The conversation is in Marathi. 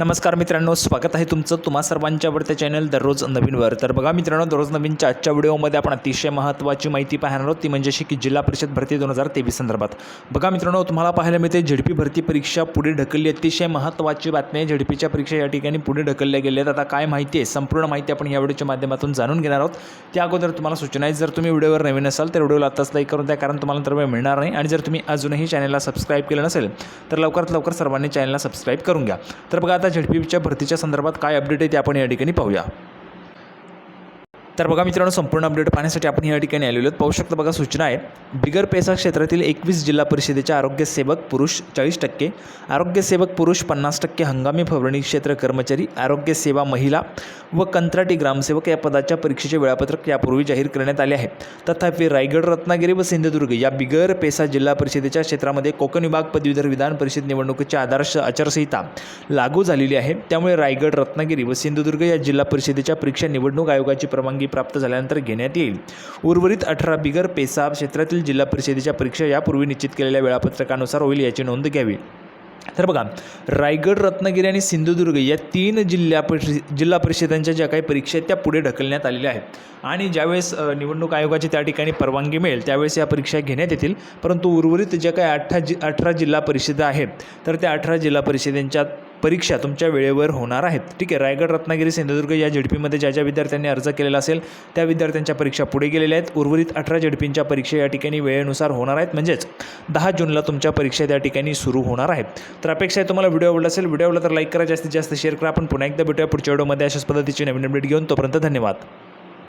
नमस्कार मित्रांनो स्वागत आहे तुमचं तुम्हा सर्वांच्या आवडत्या चॅनल दररोज नवीनवर. तर बघा मित्रांनो दररोज नवीनच्या आजच्या व्हिडिओमध्ये आपण अतिशय महत्त्वाची माहिती पाहणार आहोत. ती म्हणजे अशी की जिल्हा परिषद भरती दोन हजार तेवीस संदर्भात. बघा मित्रांनो तुम्हाला पाहायला मिळते झेडपी भरती परीक्षा पुढे ढकलली. अतिशय महत्त्वाची बातमी आहे. झेडपीच्या परीक्षा या ठिकाणी पुढे ढकलल्या गेल्या आहेत. आता काय माहिती आहे? संपूर्ण माहिती आपण या व्हिडिओच्या माध्यमातून जाणून घेणार आहोत. त्या अगोदर तुम्हाला सूचना आहे जर तुम्ही व्हिडिओवर नवीन असाल तर व्हिडिओला आताच लाईक करून द्या कारण तुम्हाला तर वेळ मिळणार नाही. आणि जर तुम्ही अजूनही चॅनलला सबस्क्राईब केलं नसेल तर लवकरात लवकर सर्वांनी चॅनलला सबस्क्राईब करून घ्या. तर बघा आता झेडपीच्या भरतीच्या संदर्भात काय अपडेट आहे ते आपण या ठिकाणी पाहूया. तर बघा मित्रांनो संपूर्ण अपडेट पाहण्यासाठी आपण या ठिकाणी आलेलो आहोत. पाहू शकता बघा सूचना आहे बिगर पैसा क्षेत्रातील एकवीस जिल्हा परिषदेच्या आरोग्य सेवक पुरुष चाळीस टक्के आरोग्य सेवक पुरुष पन्नास टक्के हंगामी फवारणी क्षेत्र कर्मचारी आरोग्य सेवा महिला व कंत्राटी ग्रामसेवक या पदाच्या परीक्षेचे वेळापत्रक यापूर्वी जाहीर करण्यात आले आहे. तथापि रायगड रत्नागिरी व सिंधुदुर्ग या बिगर पेसा जिल्हा परिषदेच्या क्षेत्रामध्ये कोकण विभाग पदवीधर विधान परिषद निवडणुकीची आदर्श आचारसंहिता लागू झालेली आहे. त्यामुळे रायगड रत्नागिरी व सिंधुदुर्ग या जिल्हा परिषदेच्या परीक्षा निवडणूक आयोगाची परवानगी प्राप्त झाल्यानंतर घेण्यात येईल. उर्वरित अठरा बिगर पेसाब क्षेत्रातील जिल्हा परिषदेच्या परीक्षा यापूर्वी निश्चित केलेल्या वेळापत्रकानुसार होईल याची नोंद घ्यावी. तर बघा रायगड रत्नागिरी आणि सिंधुदुर्ग या तीन जिल्हा परिषद जिल्हा परिषदांच्या ज्या काही परीक्षा आहेत त्या पुढे ढकलण्यात आलेल्या आहेत. आणि ज्यावेळेस निवडणूक आयोगाची त्या ठिकाणी परवानगी मिळेल त्यावेळेस या परीक्षा घेण्यात येतील. परंतु उर्वरित ज्या काही अठरा जि अठरा जिल्हा परिषदा आहेत तर त्या अठरा जिल्हा परिषदेंच्या परीक्षा तुमच्या वेळेवर होणार आहेत. ठीक आहे रायगड रत्नागिरी सिंधुदुर्ग या झेडपीमध्ये ज्या ज्या विद्यार्थ्यांनी अर्ज केलेला असेल त्या विद्यार्थ्यांच्या परीक्षा पुढे गेलेल्या आहेत. उर्वरित अठरा झेडपींच्या परीक्षा या ठिकाणी वेळेनुसार होणार आहेत. म्हणजेच दहा जूनला तुमच्या परीक्षा त्या ठिकाणी सुरू होणार आहेत. तर अपेक्षा आहे तुम्हाला व्हिडिओ आवडला असेल व्हिडिओ आवडला तर लाईक करा. जास्तीत जास्त शेअर करा. आपण पुन्हा एकदा भेटूया पुढच्या व्हिडिओमध्ये. अशाच पद्धतीची नवीन अपडेट घेऊन तोपर्यंत धन्यवाद.